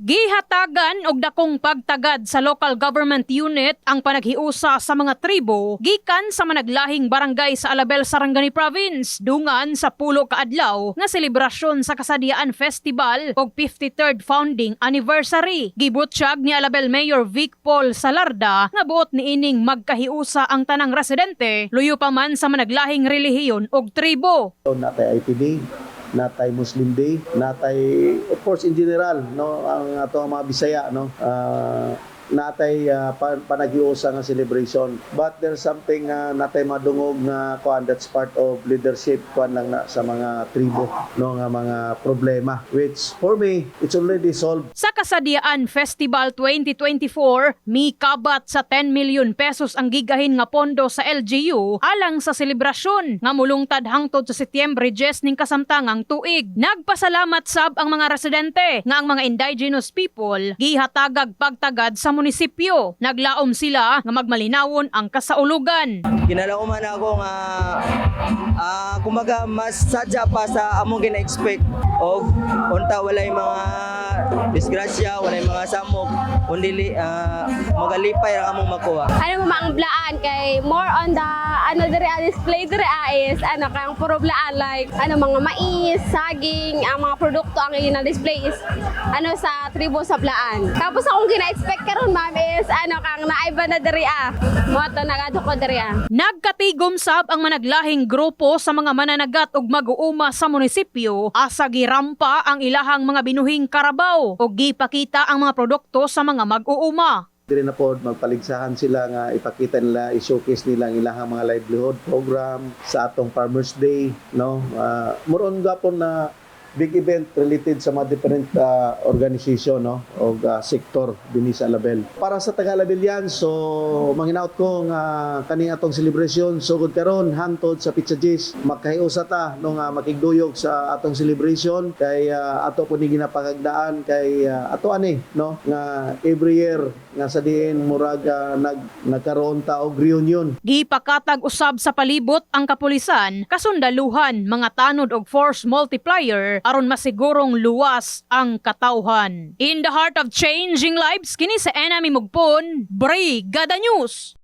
Gihatagan og dakong pagtagad sa local government unit ang panaghiusa sa mga tribo gikan sa managlahing barangay sa Alabel, Sarangani Province dungan sa pulo ka adlaw nga selebrasyon sa Kasadian Festival og 53rd founding anniversary. Gibutsyag ni Alabel Mayor Vic Paul Salarda nga buot ni ining magkahiusa ang tanang residente luyo pa man sa managlahing relihiyon og tribo. So, natay IP Day, natay Muslim Day, natay of course in general no ang ato mga Bisaya no? Ah, natay uh, panaghiusa nga celebration but there's something uh, natay madungog nga kuan that's part of leadership kuan lang na sa mga tribo no nga mga problema which for me it's already solved Sa Kasadian Festival 2024, mi kabat sa 10 million pesos ang gigahin nga pondo sa LGU alang sa selebrasyon nga mulungtad hangtod sa Setyembre 10 ning kasamtangang tuig. Nagpasalamat sab ang mga residente nga ang mga indigenous people gihatagag pagtagad sa munisipyo. Naglaom sila nga magmalinawon ang kasaulugan. Kinalauman ako nga ah kumaga mas sadya pa sa among gina-expect og unta walay mga disgrasya, walay mga samok, kundi uh, magalipay ang among makuha. ano mo ang blaan kay more on the ano diri ah, display diri ah, is ano kay ang puro blaan like ano mga mais, saging, ang mga produkto ang gina-display is ano sa tribo sa blaan. Tapos akong gina-expect karon ma'am is ano kang naaiba na diri ah. Mo to nagado ko diri ah. Nagkatigom sab ang managlahing grupo sa mga mananagat ug mag-uuma sa munisipyo asa girampa ang ilahang mga binuhing karabaw ug gipakita ang mga produkto sa mga mag-uuma. Dili na po magpaligsahan sila nga ipakita nila i-showcase nila ang ilang mga livelihood program sa atong Farmers Day no? Uh, muron gapon na big event related sa mga different uh, organization no? O uh, sektor dinhi sa Label. Para sa taga Label yan so manginaot ko nga kani atong celebration sugod karon hantod sa Pizza G's magkahiusa ta no nga makigduyog sa atong celebration. Kay uh, ato po ni ginapakagdaan kay uh, ato ani no? Nga every year nga sa diin murag uh, nag nagkaroon ta og reunion. Gipakatag usab sa palibot ang kapulisan, kasundaluhan, mga tanod og force multiplier aron masigurong luwas ang katawhan. In the heart of changing lives kini sa enemy mugpon, Brigada News.